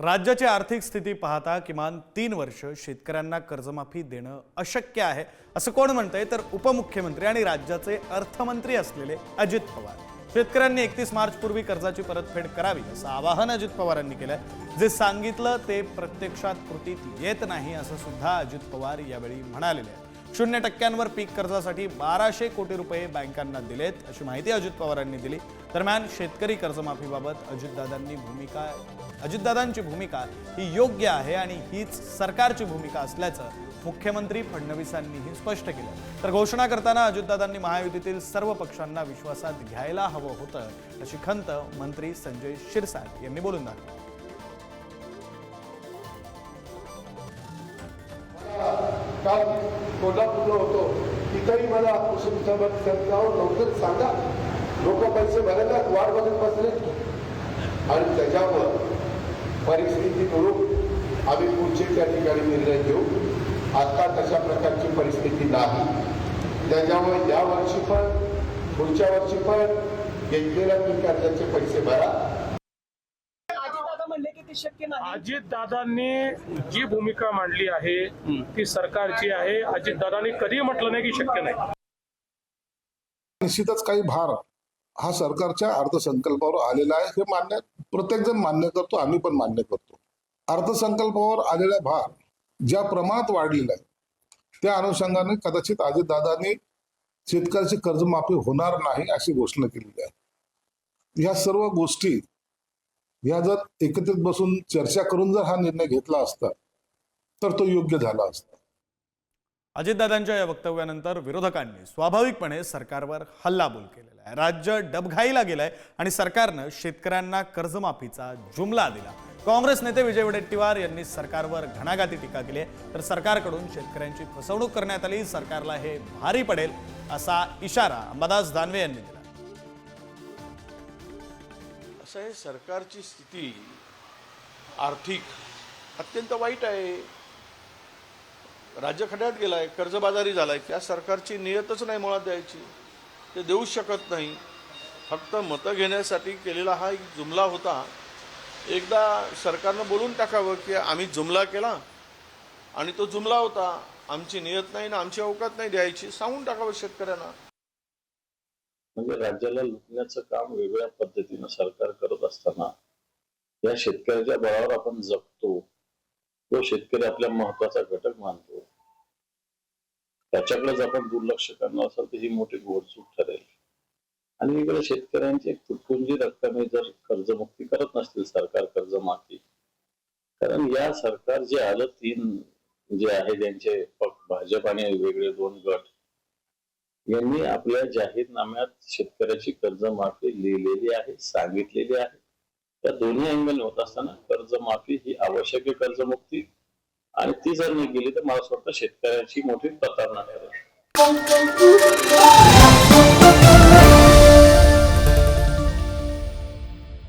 राज्याची आर्थिक स्थिती पाहता किमान तीन वर्ष शेतकऱ्यांना कर्जमाफी देणं अशक्य आहे असं कोण म्हणतंय? तर उपमुख्यमंत्री आणि राज्याचे अर्थमंत्री असलेले अजित पवार. शेतकऱ्यांनी एकतीस मार्चपूर्वी कर्जाची परतफेड करावी असं आवाहन अजित पवारांनी केलं जे सांगितलं ते प्रत्यक्षात कृतीत येत नाही असं सुद्धा अजित पवार यावेळी म्हणालेले आहे शून्य टक्क्यांवर पीक कर्जासाठी बाराशे कोटी रुपये बँकांना दिलेत अशी माहिती अजित पवारांनी दिली. दरम्यान शेतकरी कर्जमाफीबाबत अजितदादांनी भूमिका अजितदादांची भूमिका ही योग्य आहे आणि हीच सरकारची भूमिका असल्याचं मुख्यमंत्री फडणवीसांनीही स्पष्ट केलं. तर घोषणा करताना अजितदादांनी महायुतीतील सर्व पक्षांना विश्वासात घ्यायला हवं होतं अशी खंत मंत्री संजय शिरसाट यांनी बोलून दाखवली. काल कोल्हापूरला होतो. तिथंही मला कुसुमसोबत संस्थावर लवकर सांगा. लोक पैसे भरायला वाट बघत बसले. आणि त्याच्यावर परिस्थिती करून आम्ही पुढचे त्या ठिकाणी निर्णय घेऊ. आता तशा प्रकारची परिस्थिती नाही. त्याच्यामुळे या वर्षी पण पुढच्या वर्षी पण घेतलेल्या तुम्ही कर्जाचे पैसे भरा. म्हणले की ते शक्य नाही. अजित दादांनी जी भूमिका मांडली आहे ती सरकारची आहे. अजित दादांनी कधी म्हटलं नाही की शक्य नाही. निश्चितच काही भार हा सरकारच्या अर्थसंकल्पावर आलेला आहे. हे मान्य प्रत्येक जण मान्य करतो आम्ही पण मान्य करतो. अर्थसंकल्पावर आलेला भार ज्या प्रमाणात वाढलेला आहे त्या अनुषंगाने कदाचित अजितदादांनी शेतकऱ्याची कर्जमाफी होणार नाही अशी घोषणा केलेली आहे. ह्या सर्व गोष्टी ह्या जर एकत्रित बसून चर्चा करून जर हा निर्णय घेतला असता तर तो योग्य झाला असता. अजितदादांच्या या वक्तव्यानंतर विरोधकांनी स्वाभाविकपणे सरकारवर हल्लाबोल केलेला आहे. राज्य डबघाईला गेलंय आणि सरकारनं शेतकऱ्यांना कर्जमाफीचा जुमला दिला. काँग्रेस नेते विजय वडेट्टीवार यांनी सरकारवर घणाघाती टीका केली आहे. तर सरकारकडून शेतकऱ्यांची फसवणूक करण्यात आली सरकारला हे भारी पडेल असा इशारा अंबादास दानवे यांनी दिला. असं आहे सरकारची स्थिती आर्थिक अत्यंत वाईट आहे. राज्य खड्यात गेलाय कर्जबाजारी झालाय त्या सरकारची नियतच नाही मुळात द्यायची. ते देऊच शकत नाही. फक्त मतं घेण्यासाठी केलेला हा एक जुमला होता. एकदा सरकारनं बोलून टाकावं की आम्ही जुमला केला आणि तो जुमला होता. आमची नियत नाही ना आमची अवकात नाही द्यायची सांगून टाकावं शेतकऱ्यांना. म्हणजे राज्याला लुटण्याचं काम वेगळ्या पद्धतीनं सरकार करत असताना या शेतकऱ्याच्या बळावर आपण जगतो तो शेतकरी आपल्या महत्त्वाचा घटक मानतो. त्याच्याकडेच आपण दुर्लक्ष करणार असाल तर ही मोठी घोडचूक ठरेल. आणि इकडे शेतकऱ्यांची एक तुटपुंजी रक्कमे जर कर्जमुक्ती करत नसतील सरकार कर्जमाफी. कारण या सरकार जे आलं तीन जे आहे त्यांचे भाजप आणि वेगळे दोन गट यांनी आपल्या जाहीरनाम्यात शेतकऱ्याची कर्जमाफी लिहिलेली आहे सांगितलेली आहे. त्या दोन्ही अँगल होत असताना कर्जमाफी ही आवश्यक आहे कर्जमुक्ती. आणि ती जर नाही गेली तर मला वाटतं शेतकऱ्याची मोठी प्रतारणा ठरेल.